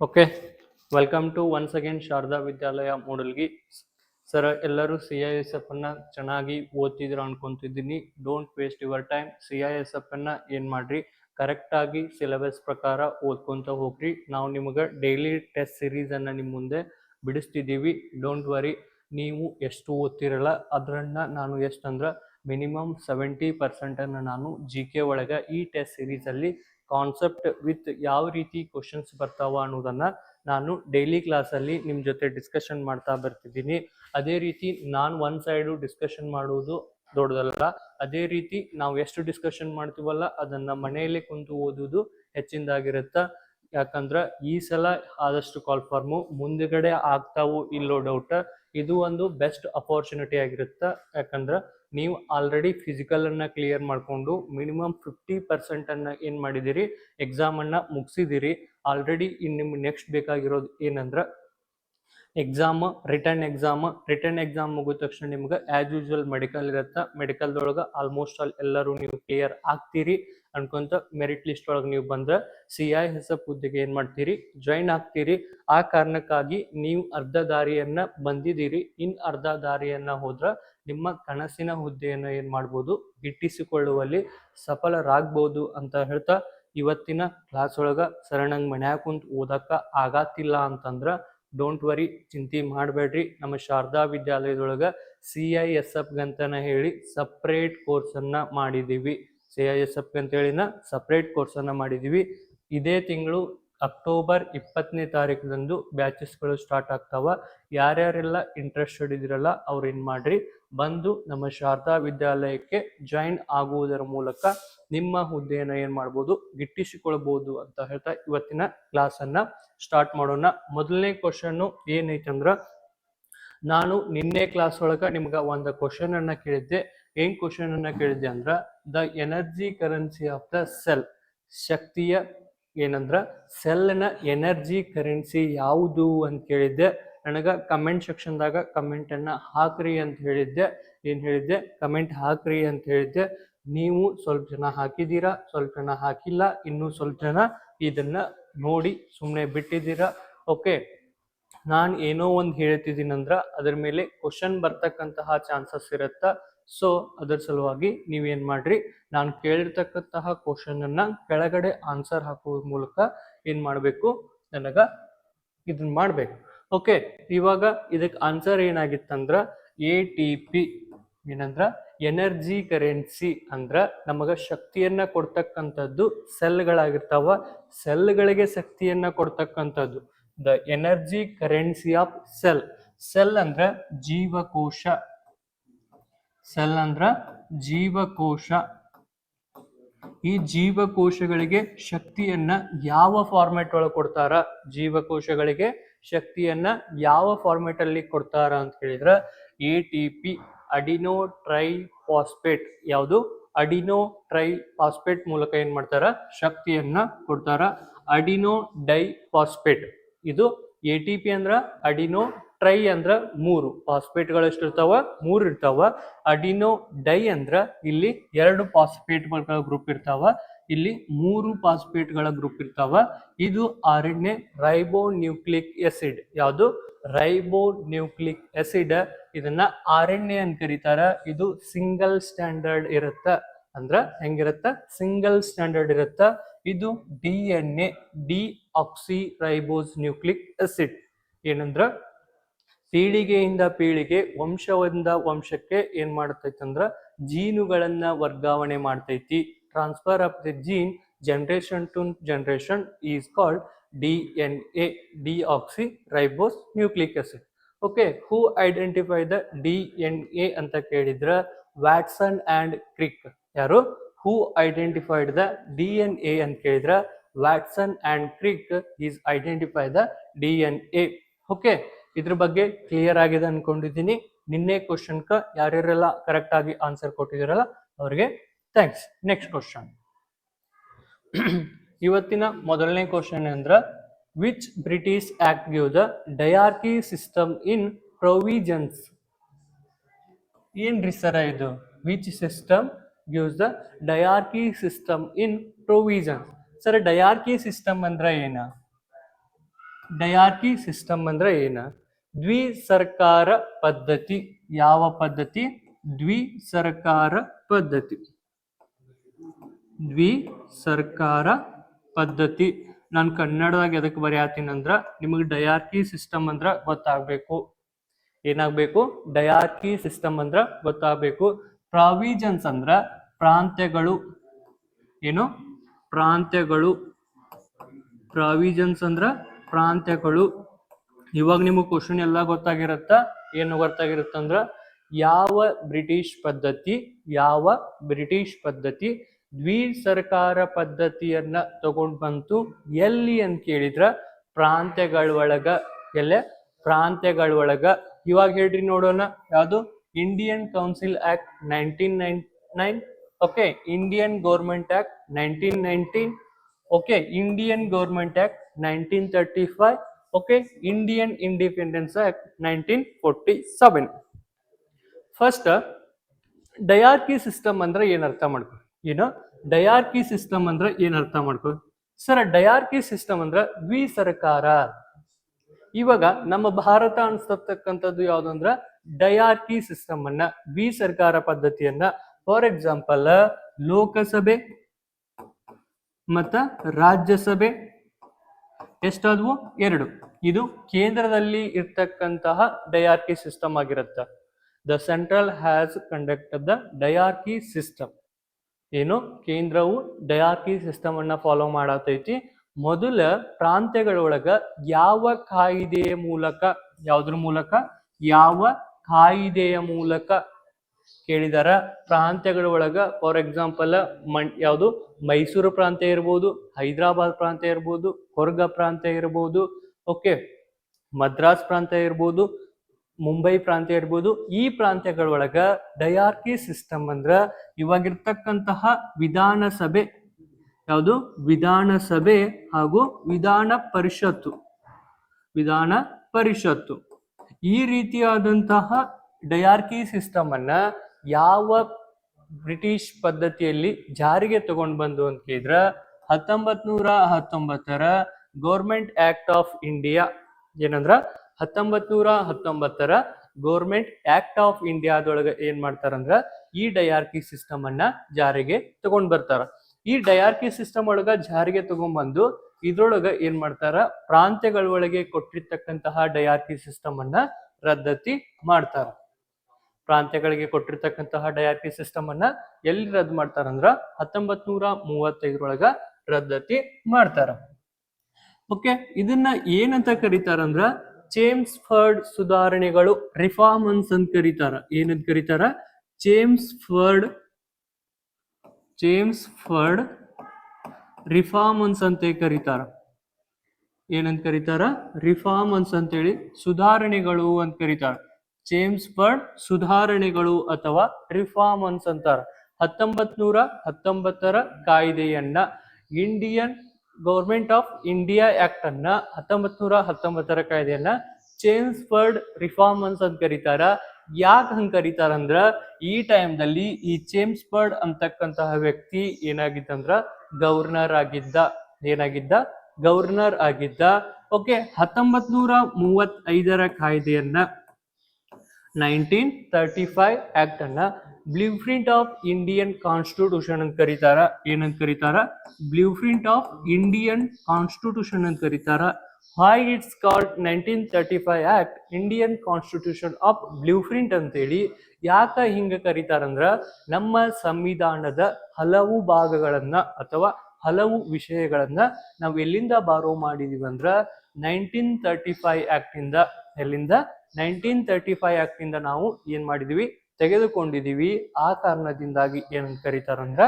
Okay welcome to once again Sharada Vidyalaya Moodalgi sir ಎಲ್ಲರೂ C I S F ಅನ್ನ ಚೆನ್ನಾಗಿ ಓದ್ತಿದ್ರು ಅನ್ಕೊಂತಿದ್ದೀನಿ. Don't waste your time C I S F ಅನ್ನ ಏನ್ ಮಾಡ್ರಿ? ಕರೆಕ್ಟ್ ಆಗಿ ಸಿಲೆಬಸ್ ಪ್ರಕಾರ ಓದ್ಕೊಂತ ಹೋಗ್ರಿ. ನಾವು ನಿಮಗೆ ಡೈಲಿ ಟೆಸ್ಟ್ ಸಿರೀಸ್ ಅನ್ನ ನಿಮ್ಮ ಮುಂದೆ ಬಿಡಿಸ್ತಿದ್ದೀವಿ. ಡೋಂಟ್ ವರಿ ನೀವು ಎಷ್ಟು ಓದ್ತಿರಲ್ಲ, ಅದರನ್ನ ನಾನು ಎಷ್ಟಂದ್ರೆ ಮಿನಿಮಮ್ ಸೆವೆಂಟಿ ಪರ್ಸೆಂಟನ್ನು ನಾನು ಜಿ ಕೆ ಒಳಗೆ ಈ ಟೆಸ್ಟ್ ಸಿರೀಸಲ್ಲಿ ಕಾನ್ಸೆಪ್ಟ್ ವಿತ್ ಯಾವ ರೀತಿ ಕ್ವಶನ್ಸ್ ಬರ್ತಾವ ಅನ್ನೋದನ್ನ ನಾನು ಡೈಲಿ ಕ್ಲಾಸಲ್ಲಿ ನಿಮ್ಮ ಜೊತೆ ಡಿಸ್ಕಷನ್ ಮಾಡ್ತಾ ಬರ್ತಿದ್ದೀನಿ. ಅದೇ ರೀತಿ ನಾನು ಒನ್ ಸೈಡು ಡಿಸ್ಕಷನ್ ಮಾಡುವುದು ದೊಡ್ಡದಲ್ಲ. ಅದೇ ರೀತಿ ನಾವು ಎಷ್ಟು ಡಿಸ್ಕಷನ್ ಮಾಡ್ತೀವಲ್ಲ ಅದನ್ನ ಮನೆಯಲ್ಲೇ ಕುಂತು ಓದುವುದು ಹೆಚ್ಚಿಂದಾಗಿರುತ್ತ ಯಾಕಂದ್ರೆ ಈ ಸಲ ಆದಷ್ಟು ಕಾಲ್ ಫಾರ್ಮು ಮುಂದುಗಡೆ ಆಗ್ತಾವು ಇಲ್ಲೋ ಡೌಟ್ ಇದು ಒಂದು ಬೆಸ್ಟ್ ಅಪೋರ್ಚುನಿಟಿ ಆಗಿರುತ್ತೆ. ಯಾಕಂದ್ರೆ ನೀವು ಆಲ್ರೆಡಿ ಫಿಸಿಕಲ್ ಅನ್ನ ಕ್ಲಿಯರ್ ಮಾಡಿಕೊಂಡು ಮಿನಿಮಮ್ ಫಿಫ್ಟಿ ಪರ್ಸೆಂಟನ್ನು ಏನು ಏನ್ ಮಾಡಿದಿರಿ ಎಕ್ಸಾಮ್ ಅನ್ನ ಮುಗಿಸಿದಿರಿ ಆಲ್ರೆಡಿ ಇನ್ನು ನಿಮ್ಗೆ ನೆಕ್ಸ್ಟ್ ಬೇಕಾಗಿರೋದು ಏನಂದ್ರೆ exam written exam written exam ಮುಗಿದ ತಕ್ಷಣ ನಿಮ್ಗೆ ಆಸ್ ಯೂಶುವಲ್ ಮೆಡಿಕಲ್ ಇರುತ್ತೆ. ಮೆಡಿಕಲ್ದೊಳಗೆ ಆಲ್ಮೋಸ್ಟ್ ಆಲ್ ಎಲ್ಲರೂ ನೀವು ಕ್ಲಿಯರ್ ಆಗ್ತೀರಿ. ಅನ್ಕೊಂತ ಮೆರಿಟ್ ಲಿಸ್ಟ್ ಒಳಗೆ ನೀವು ಬಂದ್ರೆ ಸಿ ಐ ಎಸ್ ಎಫ್ ಹುದ್ದೆಗೆ ಏನ್ ಮಾಡ್ತೀರಿ? ಜಾಯಿನ್ ಆಗ್ತೀರಿ. ಆ ಕಾರಣಕ್ಕಾಗಿ ನೀವು ಅರ್ಧ ದಾರಿಯನ್ನ ಬಂದಿದ್ದೀರಿ. ಇನ್ ಅರ್ಧ ದಾರಿಯನ್ನ ಹೋದ್ರ ನಿಮ್ಮ ಕನಸಿನ ಹುದ್ದೆಯನ್ನ ಏನ್ ಮಾಡ್ಬೋದು? ಗಿಟ್ಟಿಸಿಕೊಳ್ಳುವಲ್ಲಿ ಸಫಲರಾಗ್ಬೋದು ಅಂತ ಹೇಳ್ತಾ ಇವತ್ತಿನ ಕ್ಲಾಸ್ ಒಳಗ ಸರಣಂಗ್ ಮನ್ಯಾಗ ಕುಂತ ಓದಕ್ಕ ಆಗತ್ತಿಲ್ಲ ಅಂತಂದ್ರ ಡೋಂಟ್ ವರಿ ಚಿಂತೆ ಮಾಡಬೇಡ್ರಿ. ನಮ್ಮ ಶಾರದಾ ವಿದ್ಯಾಲಯದೊಳಗ ಸಿ ಐ ಎಸ್ ಎಫ್ ಗಂತನ ಹೇಳಿ ಸಪ್ರೇಟ್ ಕೋರ್ಸನ್ನ ಮಾಡಿದ್ದೀವಿ ಸಿ ಐ ಎಸ್ ಎಫ್ ಅಂತ ಹೇಳಿನ ಸಪ್ರೇಟ್ ಕೋರ್ಸನ್ನು ಮಾಡಿದ್ದೀವಿ ಇದೇ ತಿಂಗಳು ಅಕ್ಟೋಬರ್ ಇಪ್ಪತ್ತನೇ ತಾರೀಕದಂದು ಬ್ಯಾಚಸ್ಗಳು ಸ್ಟಾರ್ಟ್ ಆಗ್ತಾವ. ಯಾರ್ಯಾರೆಲ್ಲ ಇಂಟ್ರೆಸ್ಟೆಡ್ ಇದಿರಲ್ಲ ಅವ್ರು ಏನ್ ಮಾಡ್ರಿ. ಬಂದು ನಮ್ಮ ಶಾರದಾ ವಿದ್ಯಾಲಯಕ್ಕೆ ಜಾಯಿನ್ ಆಗುವುದರ ಮೂಲಕ ನಿಮ್ಮ ಹುದ್ದೆಯನ್ನು ಏನು ಮಾಡ್ಬೋದು, ಗಿಟ್ಟಿಸಿಕೊಳ್ಬೋದು ಅಂತ ಹೇಳ್ತಾ ಇವತ್ತಿನ ಕ್ಲಾಸನ್ನು ಸ್ಟಾರ್ಟ್ ಮಾಡೋಣ. ಮೊದಲನೇ ಕ್ವಶನ್ ಏನೈತಂದ್ರ, ನಾನು ನಿನ್ನೆ ಕ್ಲಾಸ್ ಒಳಗ ನಿಮ್ಗೆ ಒಂದು ಕ್ವಶನ್ ಅನ್ನ ಕೇಳಿದ್ದೆ. ಏನ್ ಕ್ವಶನ್ ಅನ್ನ ಕೇಳಿದ್ದೆ ಅಂದ್ರ, the energy currency of the cell ಶಕ್ತಿಯ ಏನಂದ್ರ, ಸೆಲ್ನ ಎನರ್ಜಿ ಕರೆನ್ಸಿ ಯಾವುದು ಅಂತ ಕೇಳಿದ್ದೆ. ನನಗ ಕಮೆಂಟ್ ಸೆಕ್ಷನ್ದಾಗ ಕಮೆಂಟ್ ಅನ್ನ ಹಾಕ್ರಿ ಅಂತ ಹೇಳಿದ್ದೆ. ಏನ್ ಹೇಳಿದ್ದೆ? ಕಮೆಂಟ್ ಹಾಕ್ರಿ ಅಂತ ಹೇಳಿದ್ದೆ. ನೀವು ಸ್ವಲ್ಪ ಜನ ಹಾಕಿದ್ದೀರಾ? ಸ್ವಲ್ಪ ಜನ ಹಾಕಿಲ್ಲ. ಇನ್ನೂ ಸ್ವಲ್ಪ ಜನ ಇದನ್ನ ನೋಡಿ ಸುಮ್ಮನೆ ಬಿಟ್ಟಿದ್ದೀರಾ? ಓಕೆ ನಾನು ಏನೋ ಒಂದು ಹೇಳ್ತಿದ್ದೀನಂದ್ರ, ಅದ್ರ ಮೇಲೆ ಕ್ವಶನ್ ಬರ್ತಕ್ಕಂತಹ ಚಾನ್ಸಸ್ ಇರುತ್ತ. ಸೊ ಅದರ ಸಲುವಾಗಿ ನೀವೇನು ಮಾಡ್ರಿ? ನಾನು ಕೇಳಿರ್ತಕ್ಕಂತಹ ಕ್ವಶನ್ ಅನ್ನ ಕೆಳಗಡೆ ಆನ್ಸರ್ ಹಾಕುವ ಮೂಲಕ ಏನು ಮಾಡಬೇಕು? ನನಗೆ ಇದನ್ನ ಮಾಡಬೇಕು. ಓಕೆ ಇವಾಗ ಇದಕ್ಕೆ ಆನ್ಸರ್ ಏನಾಗಿತ್ತಂದ್ರೆ ಎ ಟಿ ಪಿ ಏನಂದ್ರ? ಎನರ್ಜಿ ಕರೆನ್ಸಿ ಅಂದ್ರ ನಮಗ ಶಕ್ತಿಯನ್ನ ಕೊಡ್ತಕ್ಕಂಥದ್ದು ಸೆಲ್ಗಳಾಗಿರ್ತಾವ ಸೆಲ್ಗಳಿಗೆ ಶಕ್ತಿಯನ್ನ ಕೊಡ್ತಕ್ಕಂಥದ್ದು. The energy currency of cell cell ಅಂದ್ರ ಜೀವಕೋಶ. ಸೆಲ್ ಅಂದ್ರ ಜೀವಕೋಶ. ಈ ಜೀವಕೋಶಗಳಿಗೆ ಶಕ್ತಿಯನ್ನ ಯಾವ ಫಾರ್ಮೆಟ್ ಒಳಗೆ ಕೊಡ್ತಾರ? ಜೀವಕೋಶಗಳಿಗೆ ಶಕ್ತಿಯನ್ನ ಯಾವ ಫಾರ್ಮೆಟ್ ಅಲ್ಲಿ ಕೊಡ್ತಾರ ಅಂತ ಹೇಳಿದ್ರ A T P adenosine triphosphate ಯಾವುದು? ಅಡಿನೋ ಟ್ರೈ ಫಾಸ್ಪೇಟ್ ಮೂಲಕ ಏನ್ ಮಾಡ್ತಾರ? ಶಕ್ತಿಯನ್ನ ಕೊಡ್ತಾರ. ಅಡಿನೋ ಡೈ ಫಾಸ್ಪೇಟ್ ಇದು ಎ ಟಿ ಪಿ ಅಂದ್ರ ಅಡಿನೋ ಟ್ರೈ ಅಂದ್ರ ಮೂರು. ಫಾಸ್ಫೇಟ್ಗಳು ಎಷ್ಟು ಇರ್ತಾವ ಮೂರು ಇರ್ತಾವ. ಅಡಿನೋ ಡೈ ಅಂದ್ರ ಇಲ್ಲಿ ಎರಡು ಫಾಸ್ಫೇಟ್ಗಳ ಗ್ರೂಪ್ ಇರ್ತಾವ. ಇಲ್ಲಿ ಮೂರು ಫಾಸ್ಫೇಟ್ಗಳ ಗ್ರೂಪ್ ಇರ್ತಾವ. ಇದು R N A ribonucleic acid ಯಾವುದು? ರೈಬೋ ನ್ಯೂಕ್ಲಿಕ್ ಎಸಿಡ್ ಇದನ್ನ ಆರ್ ಅಂತ ಕರೀತಾರ. ಇದು ಸಿಂಗಲ್ ಸ್ಟ್ಯಾಂಡರ್ಡ್ ಇರುತ್ತ. ಅಂದ್ರ ಹೆಂಗಿರುತ್ತ? ಸಿಂಗಲ್ ಸ್ಟ್ಯಾಂಡರ್ಡ್ ಇರುತ್ತ. ಇದು D N A deoxyribose nucleic acid ಏನಂದ್ರ ಪೀಳಿಗೆಯಿಂದ ಪೀಳಿಗೆ ವಂಶದಿಂದ ವಂಶಕ್ಕೆ ಏನ್ ಮಾಡ್ತೈತಿ ಅಂದ್ರ ಜೀನುಗಳನ್ನ ವರ್ಗಾವಣೆ ಮಾಡ್ತೈತಿ. Transfer of the gene generation to generation is called D N A deoxyribose nucleic acid okay who identify the D N A ಅಂತ ಕೇಳಿದ್ರ ವ್ಯಾಟ್ಸನ್ ಅಂಡ್ ಕ್ರಿಕ್ ಯಾರು? Who identified the D N A ಅಂತ ಕೇಳಿದ್ರ Watson and Crick is identify the D N A okay ಇದ್ರ ಬಗ್ಗೆ clear ಆಗಿದೆ ಅನ್ಕೊಂಡಿದ್ದೀನಿ. ನಿನ್ನೆ ಕ್ವಶನ್ಕ ಯಾರ್ಯಾರೆಲ್ಲ ಕರೆಕ್ಟ್ ಆಗಿ ಆನ್ಸರ್ ಕೊಟ್ಟಿದಿರಲ್ಲ, ಅವರಿಗೆ ಥ್ಯಾಂಕ್ಸ್ ನೆಕ್ಸ್ಟ್ ಕ್ವಶನ್ ಇವತ್ತಿನ ಮೊದಲನೇ ಕ್ವಶನ್ ಅಂದ್ರ which British act give the diarchy system in provisions ಏನ್ರಿ ಸರ ಇದು? Which system gives the diarchy system in provisions sir diarchy system ಅಂದ್ರ ಏನ? ಡಯಾರ್ಕಿ ಸಿಸ್ಟಮ್ ಅಂದ್ರೆ ಏನ? ದ್ವಿ ಸರ್ಕಾರ ಪದ್ಧತಿ. ಯಾವ ಪದ್ಧತಿ? ದ್ವಿ ಸರ್ಕಾರ ಪದ್ಧತಿ. ದ್ವಿ ಸರ್ಕಾರ ಪದ್ಧತಿ. ನಾನು ಕನ್ನಡದಾಗ ಎದಕ್ಕೆ ಬರೆಯತ್ತೀನಿ ಅಂದ್ರ ನಿಮಗೆ ಡಯಾರ್ಕಿ ಸಿಸ್ಟಮ್ ಅಂದ್ರ ಗೊತ್ತಾಗಬೇಕು. ಏನಾಗಬೇಕು? ಡಯಾರ್ಕಿ ಸಿಸ್ಟಮ್ ಅಂದ್ರ ಗೊತ್ತಾಗಬೇಕು. ಪ್ರಾವಿಜನ್ಸ್ ಅಂದ್ರ ಪ್ರಾಂತ್ಯಗಳು. ಏನು? ಪ್ರಾಂತ್ಯಗಳು. ಪ್ರಾವಿಜನ್ಸ್ ಅಂದ್ರ ಪ್ರಾಂತ್ಯಗಳು. ಇವಾಗ ನಿಮಗೆ ಕ್ವಶನ್ ಎಲ್ಲ ಗೊತ್ತಾಗಿರತ್ತ? ಏನು ಗೊತ್ತಾಗಿರುತ್ತಂದ್ರ ಯಾವ ಬ್ರಿಟಿಷ್ ಪದ್ಧತಿ, ಯಾವ ಬ್ರಿಟಿಷ್ ಪದ್ಧತಿ ದ್ವಿ ಸರ್ಕಾರ ಪದ್ಧತಿಯನ್ನ ತಗೊಂಡ್ ಬಂತು, ಎಲ್ಲಿ ಅಂತ ಕೇಳಿದ್ರ? ಪ್ರಾಂತ್ಯಗಳ ಒಳಗ ಎಲ್ಲ ಪ್ರಾಂತ್ಯಗಳ ಒಳಗ. ಇವಾಗ ಹೇಳ್ರಿ ನೋಡೋಣ, ಯಾವುದು? Indian council act nineteen nine nine okay Indian government act nineteen nineteen okay Indian government act nineteen thirty five okay Indian independence act nineteen forty seven first diarchy system ಅಂದ್ರೆ ಏನ್ ಅರ್ಥ ಮಾಡ್ಕೊ? ಏನು? ಡಯಾರ್ಕಿ ಸಿಸ್ಟಮ್ ಅಂದ್ರೆ ಏನ್ ಅರ್ಥ ಮಾಡ್ಕೊ? Sir diarchy system ಅಂದ್ರೆ ದ್ವಿ ಸರ್ಕಾರ ಇವಾಗ ನಮ್ಮ ಭಾರತ ಅನ್ಸ್ತಕ್ಕಂಥದ್ದು ಯಾವ್ದು ಅಂದ್ರೆ ಡಯಾರ್ಕಿ ಸಿಸ್ಟಮ್ ಅನ್ನ ದ್ವಿ ಸರ್ಕಾರ ಪದ್ಧತಿಯನ್ನ. ಫಾರ್ ಎಕ್ಸಾಂಪಲ್ ಲೋಕಸಭೆ ಮತ್ತ ರಾಜ್ಯಸಭೆ. ಎಷ್ಟಾದ್ವು ಎರಡು. ಇದು ಕೇಂದ್ರದಲ್ಲಿ ಇರ್ತಕ್ಕಂತಹ ಡಯಾರ್ಕಿ ಸಿಸ್ಟಮ್ ಆಗಿರುತ್ತೆ. The central has conduct the diarchy system ಏನು? ಕೇಂದ್ರವು ಡಯಾರ್ಕಿ ಸಿಸ್ಟಮ್ ಅನ್ನ ಫಾಲೋ ಮಾಡತೈತಿ. ಮೊದಲ ಪ್ರಾಂತ್ಯಗಳೊಳಗ ಯಾವ ಕಾಯಿದೆಯ ಮೂಲಕ, ಯಾವುದ್ರ ಮೂಲಕ? ಯಾವ ಕಾಯಿದೆಯ ಮೂಲಕ ಕೇಳಿದಾರ. ಪ್ರಾಂತ್ಯಗಳ ಒಳಗ ಫಾರ್ ಎಕ್ಸಾಂಪಲ್ ಮಣ್, ಯಾವುದು? ಮೈಸೂರು ಪ್ರಾಂತ್ಯ ಇರ್ಬೋದು, ಹೈದರಾಬಾದ್ ಪ್ರಾಂತ್ಯ ಇರ್ಬೋದು, ಕೊರ್ಗ ಪ್ರಾಂತ್ಯ ಇರ್ಬೋದು ಓಕೆ ಮದ್ರಾಸ್ ಪ್ರಾಂತ್ಯ ಇರ್ಬೋದು, ಮುಂಬೈ ಪ್ರಾಂತ್ಯ ಇರ್ಬೋದು. ಈ ಪ್ರಾಂತ್ಯಗಳೊಳಗ ಡಯಾರ್ಕಿ ಸಿಸ್ಟಮ್ ಅಂದ್ರ ಇವಾಗಿರ್ತಕ್ಕಂತಹ ವಿಧಾನಸಭೆ ಯಾವುದು? ವಿಧಾನಸಭೆ ಹಾಗೂ ವಿಧಾನ ಪರಿಷತ್ತು. ವಿಧಾನ ಪರಿಷತ್ತು. ಈ ರೀತಿಯಾದಂತಹ ಡಯಾರ್ಕಿ ಸಿಸ್ಟಮ್ ಅನ್ನ ಯಾವ ಬ್ರಿಟಿಷ್ ಪದ್ಧತಿಯಲ್ಲಿ ಜಾರಿಗೆ ತಗೊಂಡು ಬಂದು ಅಂತ ಕೇಳಿದ್ರ ಹತ್ತೊಂಬತ್ ನೂರ ಹತ್ತೊಂಬತ್ತರ ಗೌರ್ಮೆಂಟ್ ಆಕ್ಟ್ ಆಫ್ ಇಂಡಿಯಾ ಏನಂದ್ರ ಹತ್ತೊಂಬತ್ ನೂರ ಹತ್ತೊಂಬತ್ತರ ಗೌರ್ಮೆಂಟ್ ಆಕ್ಟ್ ಆಫ್ ಇಂಡಿಯಾದೊಳಗೆ ಏನ್ ಮಾಡ್ತಾರಂದ್ರ, ಈ ಡಯಾರ್ಕಿ ಸಿಸ್ಟಮ್ ಅನ್ನ ಜಾರಿಗೆ ತಗೊಂಡ್ ಬರ್ತಾರ. ಈ ಡಯಾರ್ಕಿ ಸಿಸ್ಟಮ್ ಒಳಗ ಜಾರಿಗೆ ತಗೊಂಡ್ಬಂದು ಇದ್ರೊಳಗ ಏನ್ ಮಾಡ್ತಾರ ಪ್ರಾಂತ್ಯಗಳ ಒಳಗೆ ಕೊಟ್ಟಿರ್ತಕ್ಕಂತಹ ಡಯಾರ್ಕಿ ಸಿಸ್ಟಮ್ ಅನ್ನ ರದ್ದತಿ ಮಾಡ್ತಾರ. ಪ್ರಾಂತ್ಯಗಳಿಗೆ ಕೊಟ್ಟಿರ್ತಕ್ಕಂತಹ ಡಯಾಪಿ ಸಿಸ್ಟಮ್ ಅನ್ನ ಎಲ್ಲಿ ರದ್ದು ಮಾಡ್ತಾರಂದ್ರ ಹತ್ತೊಂಬತ್ ನೂರ ಮೂವತ್ತೈದರೊಳಗ ರದ್ದತಿ ಮಾಡ್ತಾರ. ಓಕೆ, ಇದನ್ನ ಏನಂತ ಕರೀತಾರಂದ್ರ ಚೇಮ್ಸ್ ಫರ್ಡ್ ಸುಧಾರಣೆಗಳು ರಿಫಾರ್ಮನ್ಸ್ ಅಂತ ಕರೀತಾರ. ಏನಂತ ಕರೀತಾರ? Chelmsford, Chelmsford reforms ಅಂತ ಕರೀತಾರ. ಏನಂತ ಕರೀತಾರ? ರಿಫಾರ್ಮನ್ಸ್ ಅಂತೇಳಿ ಸುಧಾರಣೆಗಳು ಅಂತ ಕರೀತಾರ. ಜೇಮ್ಸ್ ಬರ್ಡ್ ಸುಧಾರಣೆಗಳು ಅಥವಾ ರಿಫಾರ್ಮನ್ಸ್ ಅಂತಾರೆ. ಹತ್ತೊಂಬತ್ ನೂರ ಹತ್ತೊಂಬತ್ತರ ಕಾಯ್ದೆಯನ್ನ Indian government of India act ಅನ್ನ ಹತ್ತೊಂಬತ್ ನೂರ ಹತ್ತೊಂಬತ್ತರ ಕಾಯ್ದೆಯನ್ನ ಚೇಮ್ಸ್ ರಿಫಾರ್ಮ್ ರಿಫಾರ್ಮನ್ಸ್ ಅಂತ ಕರೀತಾರ. ಯಾಕೆ ಹಂಗ ಕರೀತಾರಂದ್ರ ಈ ಟೈಮ್ದಲ್ಲಿ ಈ ಚೇಮ್ಸ್ ಬರ್ಡ್ ಅಂತಕ್ಕಂತಹ ವ್ಯಕ್ತಿ ಏನಾಗಿದ್ದಂದ್ರ ಗವರ್ನರ್ ಆಗಿದ್ದ, ಏನಾಗಿದ್ದ? ಗವರ್ನರ್ ಆಗಿದ್ದ. ಓಕೆ ಹತ್ತೊಂಬತ್ ನೂರ ಮೂವತ್ತೈದರ ಕಾಯ್ದೆಯನ್ನ ನೈನ್ಟೀನ್ ತರ್ಟಿ ಫೈವ್ ಆಕ್ಟ್ ಅನ್ನ blueprint of Indian constitution ಅಂತ ಕರೀತಾರ. ಏನಂತ ಕರೀತಾರ? Blueprint of Indian constitution ಅಂತ ಕರೀತಾರ. Hi it's called nineteen thirty five act? Indian constitution of blueprint ಅಂತೇಳಿ ಯಾಕ ಹಿಂಗೆ ಕರೀತಾರಂದ್ರ ನಮ್ಮ ಸಂವಿಧಾನದ ಹಲವು ಭಾಗಗಳನ್ನು ಅಥವಾ ಹಲವು ವಿಷಯಗಳನ್ನು ನಾವು ಎಲ್ಲಿಂದ ಬಾರೋ ಮಾಡಿದೀವಿ ಅಂದ್ರ ನೈನ್ಟೀನ್ ತರ್ಟಿ ಫೈವ್ ಆಕ್ಟ್ ಇಂದ ಎಲ್ಲಿಂದ ನೈನ್ಟೀನ್ ತರ್ಟಿ ಫೈವ್ ಆಕ್ಟ್ ಇಂದ ನಾವು ಏನ್ ಮಾಡಿದೀವಿ? ತೆಗೆದುಕೊಂಡಿದೀವಿ. ಆ ಕಾರಣದಿಂದಾಗಿ ಏನಂತ ಕರೀತಾರಂದ್ರ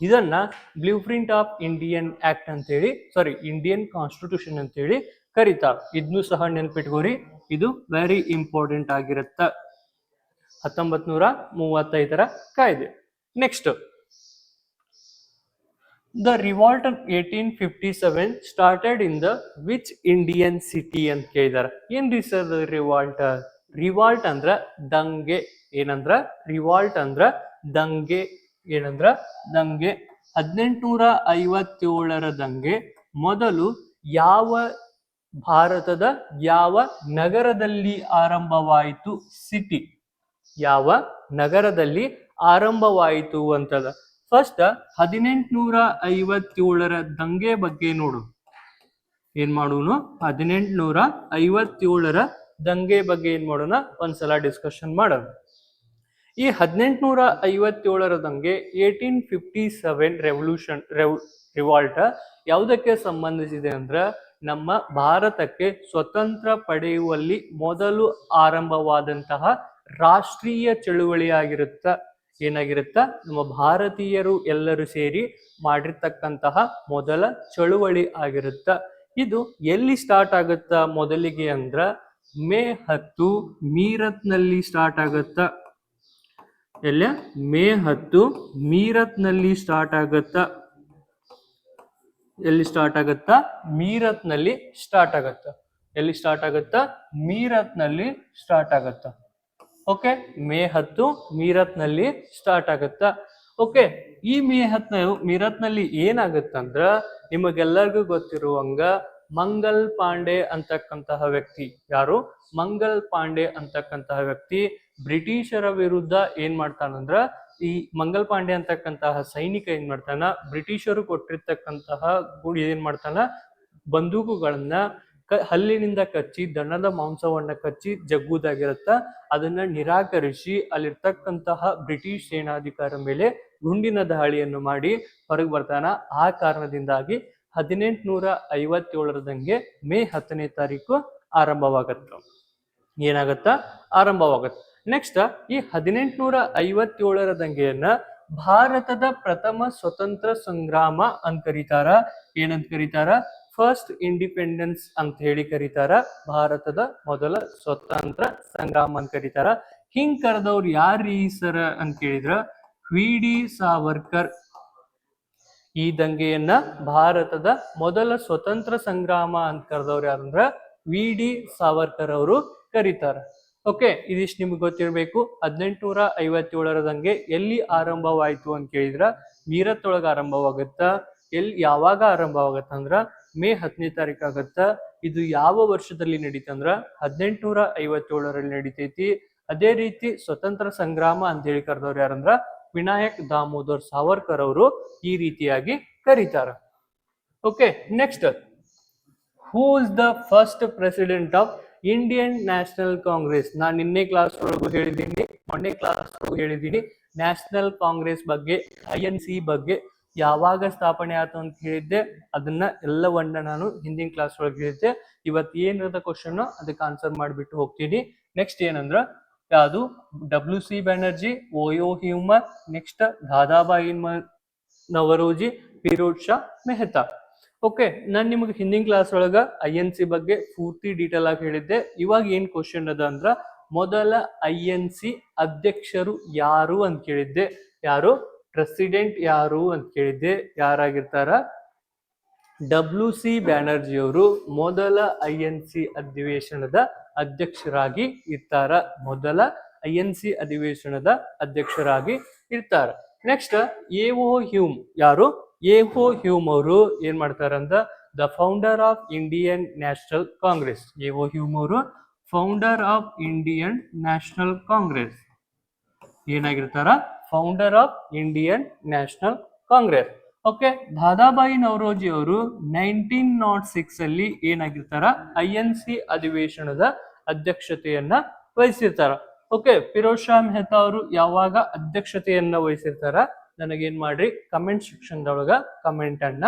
ಇದನ್ನ blueprint of Indian act ಅಂತೇಳಿ ಸಾರಿ ಇಂಡಿಯನ್ ಕಾನ್ಸ್ಟಿಟ್ಯೂಷನ್ ಅಂತೇಳಿ ಕರೀತಾರ ಇದನ್ನು ಸಹ ನೆನ್ಪಿಟ್ಕೋರಿ, ಇದು ವೆರಿ ಇಂಪಾರ್ಟೆಂಟ್ ಆಗಿರುತ್ತ. ಹತ್ತೊಂಬತ್ ನೂರ ಮೂವತ್ತೈದರ ಕಾಯ್ದೆ. Next the revolt of eighteen fifty seven started in the which Indian city ಅಂತ ಕೇಳಿದಾರ? ಏನ್ರಿ ಸರ್ ರಿವಾಲ್ಟ್ ರಿವಾಲ್ಟ್ ಅಂದ್ರ ದಂಗೆ ಏನಂದ್ರ? ರಿವಾಲ್ಟ್ ಅಂದ್ರ ದಂಗೆ ಏನಂದ್ರ? ದಂಗೆ. ಹದಿನೆಂಟುನೂರ ಐವತ್ತೇಳರ ದಂಗೆ ಮೊದಲು ಯಾವ ಭಾರತದ ಯಾವ ನಗರದಲ್ಲಿ ಆರಂಭವಾಯಿತು? ಸಿಟಿ ಯಾವ ನಗರದಲ್ಲಿ ಆರಂಭವಾಯಿತು ಅಂತದ? ಫಸ್ಟ್ ಹದಿನೆಂಟುನೂರ ಐವತ್ತೇಳರ ದಂಗೆ ಬಗ್ಗೆ ನೋಡು. ಏನ್ ಮಾಡೋಣ ಹದಿನೆಂಟುನೂರ ಐವತ್ತೇಳರ ದಂಗೆ ಬಗ್ಗೆ ಏನ್ ಮಾಡೋಣ? ಒಂದ್ಸಲ ಡಿಸ್ಕಷನ್ ಮಾಡೋಣ. ಈ ಹದಿನೆಂಟುನೂರ ಐವತ್ತೇಳರ ದಂಗೆ eighteen fifty seven revolution revolt ಯಾವುದಕ್ಕೆ ಸಂಬಂಧಿಸಿದೆ ಅಂದ್ರೆ ನಮ್ಮ ಭಾರತಕ್ಕೆ ಸ್ವತಂತ್ರ ಪಡೆಯುವಲ್ಲಿ ಮೊದಲು ಆರಂಭವಾದಂತಹ ರಾಷ್ಟ್ರೀಯ ಚಳುವಳಿ ಆಗಿರುತ್ತ ಏನಾಗಿರುತ್ತ? ನಮ್ಮ ಭಾರತೀಯರು ಎಲ್ಲರೂ ಸೇರಿ ಮಾಡಿರ್ತಕ್ಕಂತಹ ಮೊದಲ ಚಳುವಳಿ ಆಗಿರುತ್ತ? ಇದು ಎಲ್ಲಿ ಸ್ಟಾರ್ಟ್ ಆಗುತ್ತಾ ಮೊದಲಿಗೆ ಅಂದ್ರ ಮೇ ಹತ್ತು ಮೀರತ್ನಲ್ಲಿ ಸ್ಟಾರ್ಟ್ ಆಗುತ್ತ? ಎಲ್ಲ ಮೇ ಹತ್ತು ಮೀರತ್ನಲ್ಲಿ ಸ್ಟಾರ್ಟ್ ಆಗುತ್ತ? ಎಲ್ಲಿ ಸ್ಟಾರ್ಟ್ ಆಗುತ್ತಾ? ಮೀರತ್ನಲ್ಲಿ ಸ್ಟಾರ್ಟ್ ಆಗುತ್ತ? ಎಲ್ಲಿ ಸ್ಟಾರ್ಟ್ ಆಗುತ್ತಾ? ಮೀರತ್ನಲ್ಲಿ ಸ್ಟಾರ್ಟ್ ಆಗುತ್ತ? ಓಕೆ ಮೇ ಹತ್ತು ಮೀರತ್ನಲ್ಲಿ ಸ್ಟಾರ್ಟ್ ಆಗುತ್ತಾ? ಓಕೆ ಈ ಮೇ ಹತ್ನ ಮೀರತ್ನಲ್ಲಿ ಏನಾಗುತ್ತಂದ್ರ ನಿಮಗೆಲ್ಲರಿಗೂ ಗೊತ್ತಿರುವಂಗ ಮಂಗಲ್ ಪಾಂಡೆ ಅಂತಕ್ಕಂತಹ ವ್ಯಕ್ತಿ ಯಾರು? ಮಂಗಲ್ ಪಾಂಡೆ ಅಂತಕ್ಕಂತಹ ವ್ಯಕ್ತಿ ಬ್ರಿಟಿಷರ ವಿರುದ್ಧ ಏನ್ ಮಾಡ್ತಾನಂದ್ರ ಈ ಮಂಗಲ್ ಪಾಂಡೆ ಅಂತಕ್ಕಂತಹ ಸೈನಿಕ ಏನ್ ಮಾಡ್ತಾನ? ಬ್ರಿಟಿಷರು ಕೊಟ್ಟಿರ್ತಕ್ಕಂತಹ ಗುಡಿ ಏನ್ ಮಾಡ್ತಾನ? ಬಂದೂಕುಗಳನ್ನ ಕ, ಹಲ್ಲಿನಿಂದ ಕಚ್ಚಿ ದನದ ಮಾಂಸವನ್ನ ಕಚ್ಚಿ ಜಗ್ಗುದಾಗಿರತ್ತ, ಅದನ್ನ ನಿರಾಕರಿಸಿ ಅಲ್ಲಿರ್ತಕ್ಕಂತಹ ಬ್ರಿಟಿಷ್ ಸೇನಾಧಿಕಾರ ಮೇಲೆ ಗುಂಡಿನ ದಾಳಿಯನ್ನು ಮಾಡಿ ಹೊರಗೆ ಬರ್ತಾನ. ಆ ಕಾರಣದಿಂದಾಗಿ ಹದಿನೆಂಟುನೂರ ಐವತ್ತೇಳರದಂಗೆ ಮೇ ಹತ್ತನೇ ತಾರೀಕು ಆರಂಭವಾಗತ್ತ. ಏನಾಗತ್ತ? ಆರಂಭವಾಗತ್ತೆ ನೆಕ್ಸ್ಟ್ ಈ ಹದಿನೆಂಟುನೂರ ಐವತ್ತೇಳರ ದಂಗೆಯನ್ನ ಭಾರತದ ಪ್ರಥಮ ಸ್ವತಂತ್ರ ಸಂಗ್ರಾಮ ಅಂತ ಕರೀತಾರ. ಏನಂತ ಕರೀತಾರ? ಫಸ್ಟ್ ಇಂಡಿಪೆಂಡೆನ್ಸ್ ಅಂತ ಹೇಳಿ ಕರೀತಾರ. ಭಾರತದ ಮೊದಲ ಸ್ವತಂತ್ರ ಸಂಗ್ರಾಮ ಅಂತ ಕರೀತಾರ. ಹಿಂಗ್ ಕರೆದವ್ರು ಯಾರೀ ಸರ ಅಂತ ಕೇಳಿದ್ರ? V D Savarkar. ಈ ದಂಗೆಯನ್ನ ಭಾರತದ ಮೊದಲ ಸ್ವತಂತ್ರ ಸಂಗ್ರಾಮ ಅಂತ ಕರೆದವ್ರು ಯಾರಂದ್ರ ವಿ ಡಿ ಸಾವರ್ಕರ್ ಅವರು ಕರೀತಾರ. ಓಕೆ, ಇದಿಷ್ಟು ನಿಮ್ಗೆ ಗೊತ್ತಿರಬೇಕು. ಹದಿನೆಂಟುನೂರ ಐವತ್ತೇಳರ ದಂಗೆ ಎಲ್ಲಿ ಆರಂಭವಾಯ್ತು ಅಂತ ಕೇಳಿದ್ರ? ಮೀರತ್ ಒಳಗ ಆರಂಭವಾಗುತ್ತಾ? ಎಲ್ಲಿ ಯಾವಾಗ ಆರಂಭವಾಗತ್ತ ಅಂದ್ರ? ಮೇ ಹತ್ತನೇ ತಾರೀಕು ಆಗತ್ತ? ಇದು ಯಾವ ವರ್ಷದಲ್ಲಿ ನಡೀತಂದ್ರ ಹದಿನೆಂಟುನೂರ ಐವತ್ತೇಳರಲ್ಲಿ ನಡೀತೈತಿ. ಅದೇ ರೀತಿ ಸ್ವತಂತ್ರ ಸಂಗ್ರಾಮ ಅಂತ ಹೇಳಿ ಕರೆದವ್ರು ಯಾರಂದ್ರ ವಿನಾಯಕ್ ದಾಮೋದರ್ ಸಾವರ್ಕರ್ ಅವರು ಈ ರೀತಿಯಾಗಿ ಕರೀತಾರ. Okay next who is the first president of Indian national congress ನಾನು ನಿನ್ನೆ ಕ್ಲಾಸ್ ಒಳಗೂ ಹೇಳಿದ್ದೀನಿ, ಮೊನ್ನೆ ಕ್ಲಾಸ್ ಒಳಗೂ ಹೇಳಿದ್ದೀನಿ. ನ್ಯಾಷನಲ್ ಕಾಂಗ್ರೆಸ್ ಬಗ್ಗೆ ಐ ಸಿ ಬಗ್ಗೆ. ಯಾವಾಗ ಸ್ಥಾಪನೆ ಆಯ್ತು ಅಂತ ಹೇಳಿದ್ದೆ, ಅದನ್ನ ಎಲ್ಲವನ್ನ ನಾನು ಹಿಂದಿನ ಕ್ಲಾಸ್ ಒಳಗೆ ಹೇಳಿದ್ದೆ. ಇವತ್ತು ಏನಿರದ ಕ್ವಶನ್ ಅದಕ್ಕೆ ಆನ್ಸರ್ ಮಾಡಿಬಿಟ್ಟು ಹೋಗ್ತೀನಿ. ನೆಕ್ಸ್ಟ್ ಏನಂದ್ರ, ಯಾವುದು? ಡಬ್ಲ್ಯೂ ಸಿ ಬ್ಯಾನರ್ಜಿ ಓಯೋ humour next Dadabhai Naoroji Firoz Shah Mehta okay ನಾನು ನಿಮಗೆ ಹಿಂದಿನ ಕ್ಲಾಸ್ ಒಳಗ ಐ ಎನ್ ಸಿ ಬಗ್ಗೆ ಪೂರ್ತಿ ಡೀಟೇಲ್ ಆಗಿ ಹೇಳಿದ್ದೆ. ಇವಾಗ ಏನ್ ಕ್ವಶನ್ ಅದ ಅಂದ್ರ, ಮೊದಲ ಐ ಎನ್ ಸಿ ಅಧ್ಯಕ್ಷರು ಯಾರು ಅಂತ ಕೇಳಿದ್ದೆ. ಯಾರು? ಪ್ರೆಸಿಡೆಂಟ್ ಯಾರು ಅಂತ ಕೇಳಿದ್ದೆ, ಯಾರಾಗಿರ್ತಾರ? ಡಬ್ಲ್ಯೂ ಸಿ ಬ್ಯಾನರ್ಜಿ ಅವರು ಮೊದಲ ಐ ಎನ್ ಸಿ ಅಧಿವೇಶನದ ಅಧ್ಯಕ್ಷರಾಗಿ ಇರ್ತಾರ. ಮೊದಲ ಐ ಎನ್ ಸಿ ಅಧಿವೇಶನದ ಅಧ್ಯಕ್ಷರಾಗಿ ಇರ್ತಾರ. ನೆಕ್ಸ್ಟ್ ಎ ಓ ಹ್ಯೂಮ್ ಯಾರು? ಎ ಓ ಹ್ಯೂಮ್ ಅವರು ಏನ್ ಮಾಡ್ತಾರಂದ್ರ the founder of Indian national congress A O Hume ಅವರು founder of Indian national congress ಏನಾಗಿರ್ತಾರ? Founder of Indian national congress okay Dadabhai Naoroji ಅವರು nineteen not six ಅಲ್ಲಿ ಏನಾಗಿರ್ತಾರ? I N C ಅಧಿವೇಶನದ ಅಧ್ಯಕ್ಷತೆಯನ್ನ ವಹಿಸಿರ್ತಾರ. Okay Firoz Shah Mehta ಅವರು ಯಾವಾಗ ಅಧ್ಯಕ್ಷತೆಯನ್ನ ವಹಿಸಿರ್ತಾರ? ನನಗೇನ್ ಮಾಡ್ರಿ ಕಮೆಂಟ್ ಸೆಕ್ಷನ್ ಒಳಗ ಕಮೆಂಟ್ ಅನ್ನ